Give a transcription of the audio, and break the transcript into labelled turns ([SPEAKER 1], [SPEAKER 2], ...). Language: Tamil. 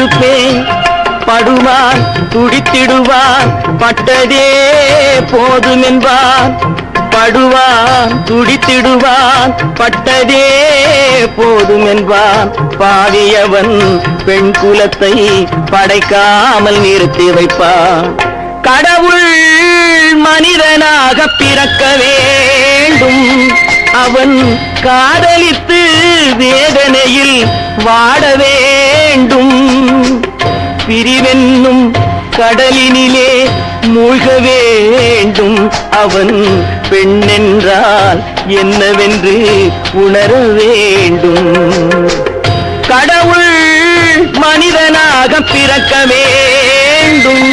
[SPEAKER 1] இருப்பேன் படுவான் துடித்திடுவான் பட்டதே போதும் என்பான் படுவான் துடித்திடுவான் பட்டதே போதும் என்பான் பாவியவன் பெண் குலத்தை படைக்காமல் நிறுத்தி வைப்பான். கடவுள் மனிதனாக பிறக்க வேண்டும். அவன் காதலித்து வேதனையில் வாடவே பிரிவென்னும் கடலினிலே மூழ்க வேண்டும் அவன் பெண்ணென்றால் என்னவென்று உணர வேண்டும். கடவுள் மனிதனாக பிறக்க வேண்டும்.